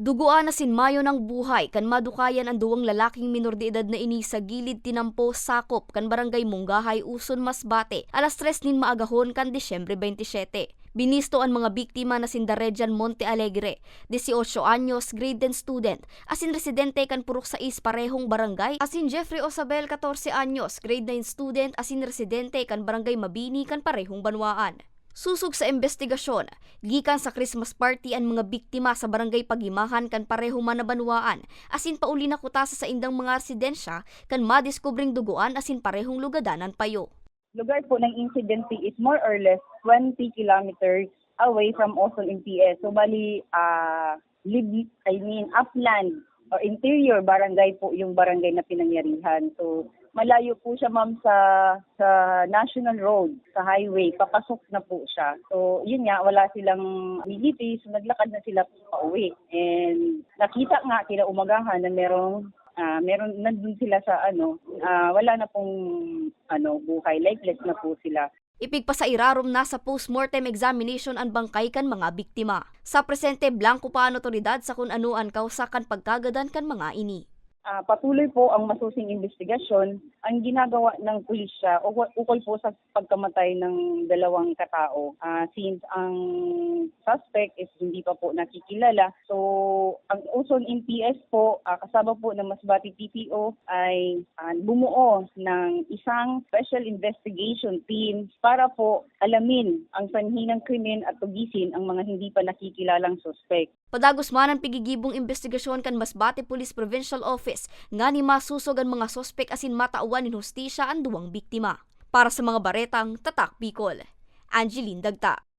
Duguan na sinmayo ng buhay kan madukayan ang duwang lalaking minor de edad na ini sa gilid tinampo sakop kan barangay Munggahay Uson Masbate alas 3 nin maagahon kan Disyembre 27. Binisto ang mga biktima na sin Darejan Monte Alegre, 18 anyos, grade 10 student, asin residente kan Purok 6 parehong barangay, asin Jeffrey Osabel 14 anyos, grade 9 student, asin residente kan Barangay Mabini kan parehong banwaan. Susog sa investigasyon, gikan sa Christmas party ang mga biktima sa barangay Pagimahan kan pareho manabanwaan, asin pauli na kutasa sa indang mga residensya kan madiskubring duguan asin parehong lugadanan payo. lugar po ng incident is more or less 20 kilometers away from Oson MPS. So bali uh, lib, I mean upland or interior barangay po yung barangay na pinangyarihan. So malayo po siya ma'am sa sa national road, sa highway, papasok na po siya. So yun nga wala silang militi, so naglakad na sila pauwi. And nakita nga kila umagahan na merong ah meron nandun sila sa ano, ah, wala na pong ano buhay, lifeless na po sila. Ipigpasa irarom na sa postmortem examination ang bangkay kan mga biktima. Sa presente, blanco pa ang otoridad sa kung ano ang kausa kan pagkagadan kan mga ini. Ah, patuloy po ang masusing investigasyon ang ginagawa ng pulisya ukol po sa pagkamatay ng dalawang katao Ah, since ang suspect is hindi pa po nakikilala. So, ang Uson MPS po, ah, kasama po ng Masbati PPO ay ah, bumuo ng isang special investigation team para po alamin ang sanhi ng krimen at tugisin ang mga hindi pa nakikilalang suspect. Padagos man ang pigigibong investigasyon kan Masbate Police Provincial Office nga ni masusog ang mga sospek asin matauan ni hustisya ang duwang biktima. Para sa mga baretang Tatak Bicol. Angeline Dagta.